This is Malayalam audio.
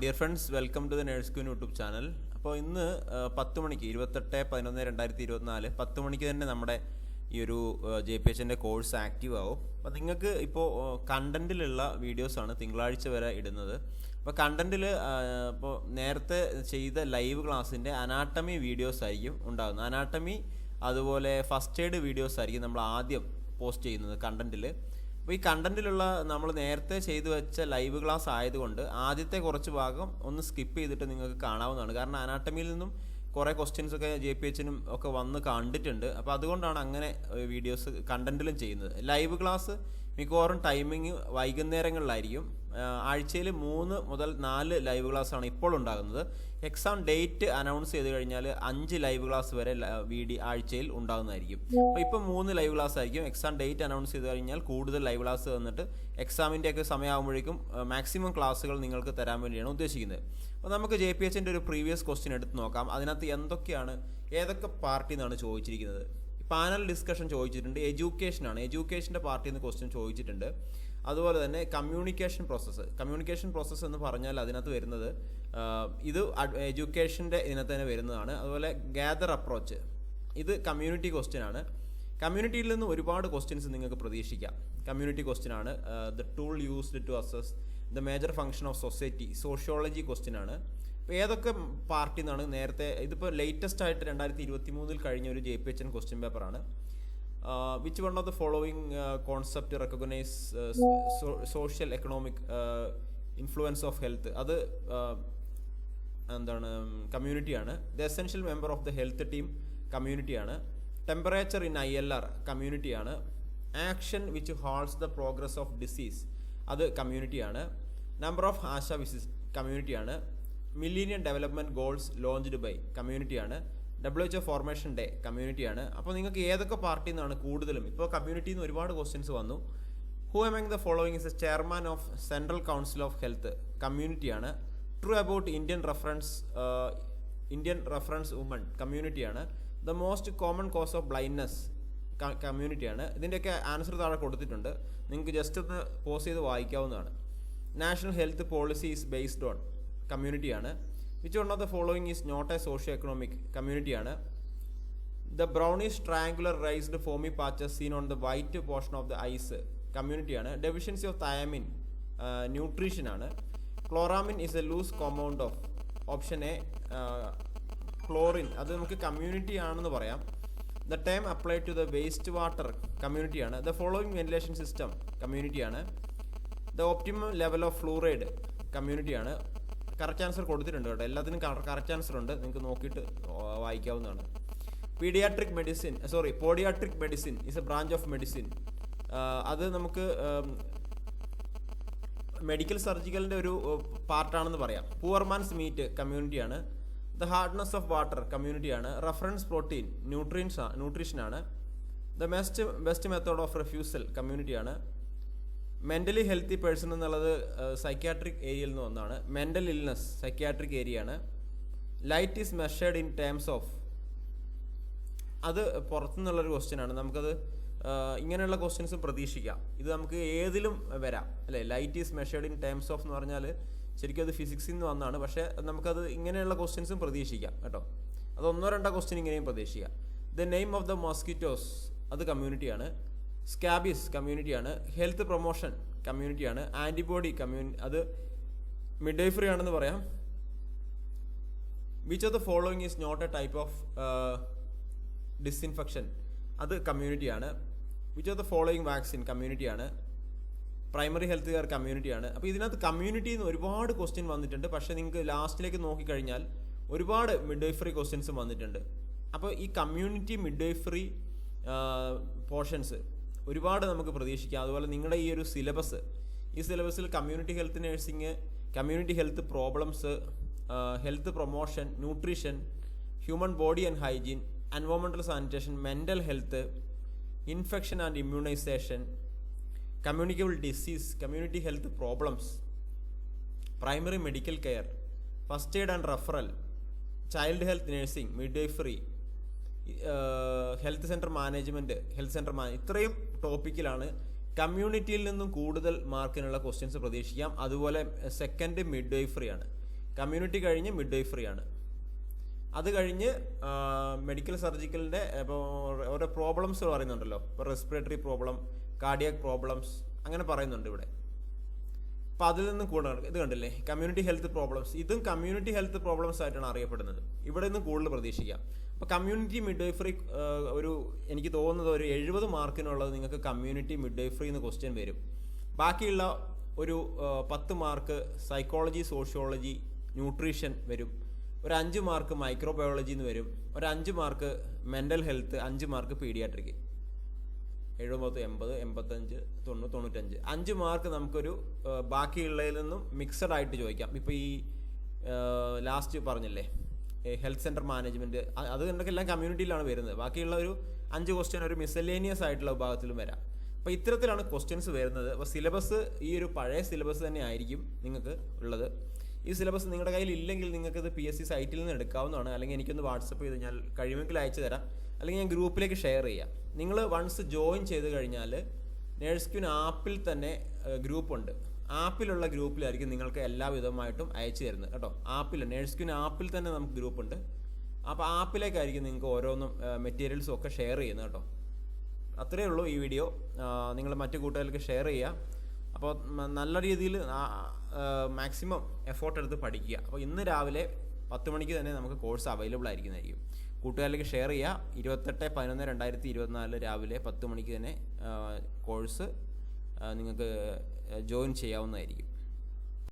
Dear friends welcome to the nurse queen YouTube channel അപ്പോൾ ഇന്ന് പത്ത് മണിക്ക് ഇരുപത്തെട്ട് പതിനൊന്ന് രണ്ടായിരത്തി ഇരുപത്തിനാല് പത്ത് മണിക്ക് തന്നെ നമ്മുടെ ഈ ഒരു ജെ പി എച്ചിന്റെ കോഴ്സ് ആക്റ്റീവ് ആവും. അപ്പോൾ നിങ്ങൾക്ക് ഇപ്പോൾ കണ്ടന്റിലുള്ള വീഡിയോസാണ് തിങ്കളാഴ്ച വരെ ഇടുന്നത്. അപ്പോൾ കണ്ടന്റിൽ ഇപ്പോൾ നേരത്തെ ചെയ്ത ലൈവ് ക്ലാസ്സിന്റെ അനാട്ടമി വീഡിയോസ് ആയിരിക്കും ഉണ്ടാകുന്നത്. അനാട്ടമി അതുപോലെ ഫസ്റ്റ് എയ്ഡ് വീഡിയോസ് ആയിരിക്കും നമ്മൾ ആദ്യം പോസ്റ്റ് ചെയ്യുന്നത് കണ്ടന്റിൽ അപ്പോൾ ഈ കണ്ടന്റിലുള്ള നമ്മൾ നേരത്തെ ചെയ്തു വെച്ച ലൈവ് ക്ലാസ് ആയതുകൊണ്ട് ആദ്യത്തെ കുറച്ച് ഭാഗം ഒന്ന് സ്കിപ്പ് ചെയ്തിട്ട് നിങ്ങൾക്ക് കാണാവുന്നതാണ്. കാരണം അനാട്ടമിയിൽ നിന്നും കുറേ ക്വസ്റ്റ്യൻസ് ഒക്കെ ജെ പി എച്ചിനും ഒക്കെ വന്ന് കണ്ടിട്ടുണ്ട്. അപ്പോൾ അതുകൊണ്ടാണ് അങ്ങനെ വീഡിയോസ് കണ്ടന്റിലും ചെയ്യുന്നത്. ലൈവ് ക്ലാസ് മിക്കവാറും ടൈമിങ് വൈകുന്നേരങ്ങളിലായിരിക്കും. ആഴ്ചയിൽ മൂന്ന് മുതൽ നാല് ലൈവ് ക്ലാസ് ആണ് ഇപ്പോൾ ഉണ്ടാകുന്നത്. എക്സാം ഡേറ്റ് അനൗൺസ് ചെയ്ത് കഴിഞ്ഞാൽ അഞ്ച് ലൈവ് ക്ലാസ് വരെ വീഡിയോ ആഴ്ചയിൽ ഉണ്ടാകുന്നതായിരിക്കും. അപ്പോൾ ഇപ്പോൾ മൂന്ന് ലൈവ് ക്ലാസ് ആയിരിക്കും. എക്സാം ഡേറ്റ് അനൗൺസ് ചെയ്ത് കഴിഞ്ഞാൽ കൂടുതൽ ലൈവ് ക്ലാസ് തന്നിട്ട് എക്സാമിന്റെയൊക്കെ സമയമാകുമ്പോഴേക്കും മാക്സിമം ക്ലാസ്സുകൾ നിങ്ങൾക്ക് തരാൻ വേണ്ടിയാണ് ഉദ്ദേശിക്കുന്നത്. അപ്പോൾ നമുക്ക് ജെ പി എച്ചിന്റെ ഒരു പ്രീവിയസ് ക്വസ്റ്റ്യൻ എടുത്ത് നോക്കാം. അതിനകത്ത് എന്തൊക്കെയാണ് ഏതൊക്കെ പാർട്ടി എന്നാണ് ചോദിച്ചിരിക്കുന്നത്. പാനൽ ഡിസ്കഷൻ ചോദിച്ചിട്ടുണ്ട്. എഡ്യൂക്കേഷനാണ് എഡ്യൂക്കേഷന്റെ പാർട്ടിയിൽ നിന്ന് ക്വസ്റ്റ്യൻ ചോദിച്ചിട്ടുണ്ട്. അതുപോലെ തന്നെ കമ്മ്യൂണിക്കേഷൻ പ്രോസസ്സ് കമ്മ്യൂണിക്കേഷൻ പ്രോസസ്സ് എന്ന് പറഞ്ഞാൽ അതിനകത്ത് വരുന്നത് ഇത് എഡ്യൂക്കേഷന്റെ ഇതിനകത്ത് തന്നെ വരുന്നതാണ്. അതുപോലെ ഗ്യാദർ അപ്രോച്ച് ഇത് കമ്മ്യൂണിറ്റി ക്വസ്റ്റ്യൻ ആണ്. കമ്മ്യൂണിറ്റിയിൽ നിന്ന് ഒരുപാട് ക്വസ്റ്റ്യൻസ് നിങ്ങൾക്ക് പ്രതീക്ഷിക്കാം. കമ്മ്യൂണിറ്റി ക്വസ്റ്റ്യൻ ആണ്. The tool used to assess the major function of society sociology question ആണ്. ഇപ്പോൾ ഏതൊക്കെ പാർട്ടി എന്നാണ് നേരത്തെ ഇതിപ്പോൾ ലേറ്റസ്റ്റ് ആയിട്ട് രണ്ടായിരത്തി ഇരുപത്തി മൂന്നിൽ കഴിഞ്ഞ ഒരു J P H N question പേപ്പറാണ് which one of the following concept recognise social economic influence of health അത് എന്താണ് കമ്മ്യൂണിറ്റിയാണ് the essential member of the health team കമ്മ്യൂണിറ്റിയാണ് temperature in I L R കമ്മ്യൂണിറ്റിയാണ് action which halts the progress of disease അത് കമ്മ്യൂണിറ്റിയാണ്. നമ്പർ ഓഫ് ആശ വിസിസ് കമ്മ്യൂണിറ്റിയാണ്. Millennium development goals launched by കമ്മ്യൂണിറ്റിയാണ്. W H formation day കമ്മ്യൂണിറ്റിയാണ്. അപ്പോൾ നിങ്ങൾക്ക് ഏതൊക്കെ പാർട്ടിയിൽ നിന്നാണ് കൂടുതലും? ഇപ്പോൾ കമ്മ്യൂണിറ്റിയിൽ നിന്ന് ഒരുപാട് ക്വസ്റ്റ്യൻസ് വന്നു. Who among the following is a chairman of central council of health കമ്മ്യൂണിറ്റിയാണ്. True about Indian reference Indian reference woman കമ്മ്യൂണിറ്റിയാണ്. The most common cause of blindness കമ്മ്യൂണിറ്റിയാണ് ഇതിന്റെയൊക്കെ ആൻസർ താഴെ കൊടുത്തിട്ടുണ്ട്. നിങ്ങൾക്ക് ജസ്റ്റ് ഒന്ന് പോസ് ചെയ്ത് വായിക്കാവുന്നതാണ്. National health policy is based on കമ്മ്യൂണിറ്റിയാണ് which one of the following is not a socio economic കമ്മ്യൂണിറ്റിയാണ് the brownish triangular raised foamy patches seen on the white portion of the eyes കമ്മ്യൂണിറ്റിയാണ് deficiency of thiamine ന്യൂട്രീഷനാണ് chloramine is a loose compound of option A chlorine അത് നമുക്ക് കമ്മ്യൂണിറ്റി ആണെന്ന് പറയാം. The time apply to the waste water കമ്മ്യൂണിറ്റിയാണ് the following ventilation system കമ്മ്യൂണിറ്റിയാണ് the optimum level of fluoride കമ്മ്യൂണിറ്റിയാണ് correct answer കൊടുത്തിട്ടുണ്ട് കേട്ടോ. എല്ലാത്തിനും കറക്റ്റ് ആൻസർ ഉണ്ട്. നിങ്ങൾക്ക് നോക്കിയിട്ട് വായിക്കാവുന്നതാണ്. Paediatric medicine sorry podiatric medicine is a branch of medicine അത് നമുക്ക് മെഡിക്കൽ സർജിക്കലിന്റെ ഒരു പാർട്ടാണെന്ന് പറയാം. പൂവർമാൻസ് മീറ്റ് കമ്മ്യൂണിറ്റിയാണ് ദ ഹാർഡ്നെസ് ഓഫ് വാട്ടർ കമ്മ്യൂണിറ്റിയാണ് reference protein nutrients ന്യൂട്രീഷനാണ് the best best method of refusal കമ്മ്യൂണിറ്റിയാണ് mentally healthy person എന്നുള്ളത് സൈക്യാട്രിക് ഏരിയയിൽ നിന്ന് ഒന്നാണ് മെന്റൽ ഇൽനെസ് സൈക്യാട്രിക് ഏരിയ ആണ്. Light is measured in terms of അത് പുറത്തുനിന്നുള്ളൊരു ക്വസ്റ്റ്യൻ ആണ്. നമുക്കത് ഇങ്ങനെയുള്ള ക്വസ്റ്റ്യൻസ് പ്രതീക്ഷിക്കാം. ഇത് നമുക്ക് ഏതിലും വരാം. അല്ലേ? Light is measured in terms of എന്ന് പറഞ്ഞാൽ ശരിക്കും അത് ഫിസിക്സിൽ നിന്ന് വന്നതാണ്. പക്ഷേ നമുക്കത് ഇങ്ങനെയുള്ള ക്വസ്റ്റ്യൻസും പ്രതീക്ഷിക്കാം കേട്ടോ. അത് ഒന്നോ രണ്ടോ ക്വസ്റ്റ്യൻ ഇങ്ങനെയും പ്രതീക്ഷിക്കാം. The name of the mosquitoes അത് കമ്മ്യൂണിറ്റിയാണ് സ്കാബിസ് കമ്മ്യൂണിറ്റിയാണ് ഹെൽത്ത് പ്രൊമോഷൻ കമ്മ്യൂണിറ്റിയാണ് ആന്റിബോഡി കമ്മ്യൂണി അത് മിഡ്വൈഫറി ആണെന്ന് പറയാം. Which of the following is not a type of disinfection അത് കമ്മ്യൂണിറ്റിയാണ് which of the following vaccine കമ്മ്യൂണിറ്റിയാണ് primary health care കമ്മ്യൂണിറ്റിയാണ്. അപ്പോൾ ഇതിനകത്ത് കമ്മ്യൂണിറ്റിയിൽ നിന്ന് ഒരുപാട് ക്വസ്റ്റ്യൻ വന്നിട്ടുണ്ട്. പക്ഷേ നിങ്ങൾക്ക് ലാസ്റ്റിലേക്ക് നോക്കിക്കഴിഞ്ഞാൽ ഒരുപാട് മിഡ്വൈഫറി ക്വസ്റ്റ്യൻസും വന്നിട്ടുണ്ട്. അപ്പോൾ ഈ കമ്മ്യൂണിറ്റി മിഡ്വൈഫറി പോർഷൻസ് ഒരുപാട് നമുക്ക് പ്രതീക്ഷിക്കാം. അതുപോലെ നിങ്ങളുടെ ഈ ഒരു സിലബസ് ഈ സിലബസിൽ community health nursing community health problems health promotion nutrition human body and hygiene എൻവോമെന്റൽ sanitation mental health infection and immunisation communicable disease community health problems primary medical care first aid and referral child health nursing midwifery health centre management health centre മാ ഇത്രയും ടോപ്പിക്കിലാണ് കമ്മ്യൂണിറ്റിയിൽ നിന്നും കൂടുതൽ മാർക്കിനുള്ള ക്വസ്റ്റ്യൻസ് പ്രതീക്ഷിക്കാം. അതുപോലെ സെക്കൻഡ് മിഡ് വൈഫറി ആണ്. കമ്മ്യൂണിറ്റി കഴിഞ്ഞ് മിഡ് വൈഫറി ആണ്. അത് കഴിഞ്ഞ് മെഡിക്കൽ സർജിക്കലിന്റെ ഇപ്പോൾ ഓരോ പ്രോബ്ലംസ് പറയുന്നുണ്ടല്ലോ. ഇപ്പോൾ റെസ്പിറേറ്ററി പ്രോബ്ലം കാർഡിയാക് പ്രോബ്ലംസ് അങ്ങനെ പറയുന്നുണ്ട് ഇവിടെ. അപ്പോൾ അതിൽ നിന്നും കൂടുതൽ ഇത് കണ്ടില്ലേ? കമ്മ്യൂണിറ്റി ഹെൽത്ത് പ്രോബ്ലംസ് ഇതും കമ്മ്യൂണിറ്റി ഹെൽത്ത് പ്രോബ്ലംസ് ആയിട്ടാണ് അറിയപ്പെടുന്നത്. ഇവിടെ നിന്ന് കൂടുതൽ പ്രതീക്ഷിക്കാം. അപ്പോൾ കമ്മ്യൂണിറ്റി മിഡ് ഫ്രീ ഒരു എനിക്ക് തോന്നുന്നത് ഒരു എഴുപത് മാർക്കിനുള്ളത് നിങ്ങൾക്ക് കമ്മ്യൂണിറ്റി മിഡ് ഫ്രീ എന്ന് ക്വസ്റ്റ്യൻ വരും. ബാക്കിയുള്ള ഒരു പത്ത് മാർക്ക് സൈക്കോളജി സോഷ്യോളജി ന്യൂട്രീഷൻ വരും. ഒരു അഞ്ച് മാർക്ക് മൈക്രോബയോളജി എന്ന് വരും. ഒരു അഞ്ച് മാർക്ക് മെന്റൽ ഹെൽത്ത് അഞ്ച് മാർക്ക് പീഡിയാട്രിക് എഴുപത് എൺപത് എൺപത്തഞ്ച് തൊണ്ണൂറ് തൊണ്ണൂറ്റഞ്ച്. അഞ്ച് മാർക്ക് നമുക്കൊരു ബാക്കിയുള്ളതിൽ നിന്നും മിക്സഡ് ആയിട്ട് ചോദിക്കാം. ഇപ്പോൾ ഈ ലാസ്റ്റ് പറഞ്ഞില്ലേ? ഹെൽത്ത് സെന്റർ മാനേജ്മെന്റ് അത് എല്ലാം കമ്മ്യൂണിറ്റിയിലാണ് വരുന്നത്. ബാക്കിയുള്ള ഒരു അഞ്ച് ക്വസ്റ്റ്യൻ ഒരു മിസലേനിയസ് ആയിട്ടുള്ള വിഭാഗത്തിലും വരാം. അപ്പോൾ ഇത്തരത്തിലാണ് ക്വസ്റ്റ്യൻസ് വരുന്നത്. അപ്പോൾ സിലബസ് ഈ ഒരു പഴയ സിലബസ് തന്നെ ആയിരിക്കും നിങ്ങൾക്ക് ഉള്ളത്. ഈ സിലബസ് നിങ്ങളുടെ കയ്യിൽ ഇല്ലെങ്കിൽ നിങ്ങൾക്കത് പി എസ് സി സൈറ്റിൽ നിന്ന് എടുക്കാവുന്നതാണ്. അല്ലെങ്കിൽ എനിക്കൊന്ന് വാട്സപ്പ് ചെയ്ത് ഞാൻ കഴിയുമെങ്കിൽ അയച്ചു തരാം. അല്ലെങ്കിൽ ഞാൻ ഗ്രൂപ്പിലേക്ക് ഷെയർ ചെയ്യാം. നിങ്ങൾ വൺസ് ജോയിൻ ചെയ്ത് കഴിഞ്ഞാൽ നേഴ്സ് ക്യൂൻ ആപ്പിൽ തന്നെ ഗ്രൂപ്പുണ്ട്. ആപ്പിലുള്ള ഗ്രൂപ്പിലായിരിക്കും നിങ്ങൾക്ക് എല്ലാ വിധമായിട്ടും അയച്ചു തരുന്നത് കേട്ടോ. ആപ്പിൽ നേഴ്സ് ക്യൂൻ ആപ്പിൽ തന്നെ നമുക്ക് ഗ്രൂപ്പുണ്ട്. അപ്പോൾ ആപ്പിലേക്കായിരിക്കും നിങ്ങൾക്ക് ഓരോന്നും മെറ്റീരിയൽസും ഒക്കെ ഷെയർ ചെയ്യുന്നത് കേട്ടോ. അത്രയേ ഉള്ളൂ ഈ വീഡിയോ നിങ്ങൾ മറ്റു കൂട്ടുകാർക്ക് ഷെയർ ചെയ്യുക അപ്പോൾ നല്ല രീതിയിൽ മാക്സിമം എഫോർട്ട് എടുത്ത് പഠിക്കുക. അപ്പോൾ ഇന്ന് രാവിലെ പത്ത് മണിക്ക് തന്നെ നമുക്ക് കോഴ്സ് അവൈലബിൾ ആയിരിക്കുന്നതായിരിക്കും. കൂട്ടുകാരിലേക്ക് ഷെയർ ചെയ്യുക ഇരുപത്തെട്ട് പതിനൊന്ന് രണ്ടായിരത്തി ഇരുപത്തിനാല് രാവിലെ പത്ത് മണിക്ക് തന്നെ കോഴ്സ് നിങ്ങൾക്ക് ജോയിൻ ചെയ്യാവുന്നതായിരിക്കും.